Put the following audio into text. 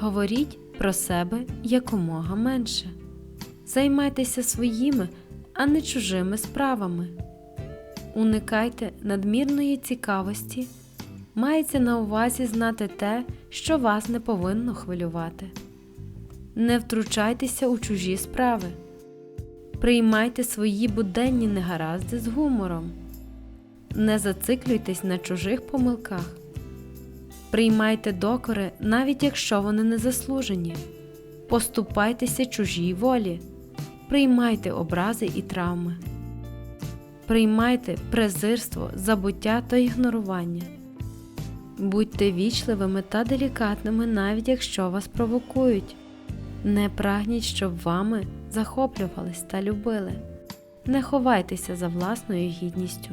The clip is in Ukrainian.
Говоріть про себе якомога менше. Займайтеся своїми, а не чужими справами. Уникайте надмірної цікавості. Мається на увазі знати те, що вас не повинно хвилювати. Не втручайтеся у чужі справи. Приймайте свої буденні негаразди з гумором. Не зациклюйтесь на чужих помилках. Приймайте докори, навіть якщо вони не заслужені. Поступайтеся чужій волі. Приймайте образи і травми. Приймайте презирство, забуття та ігнорування. Будьте вічливими та делікатними, навіть якщо вас провокують. Не прагніть, щоб вами захоплювались та любили. Не ховайтеся за власною гідністю.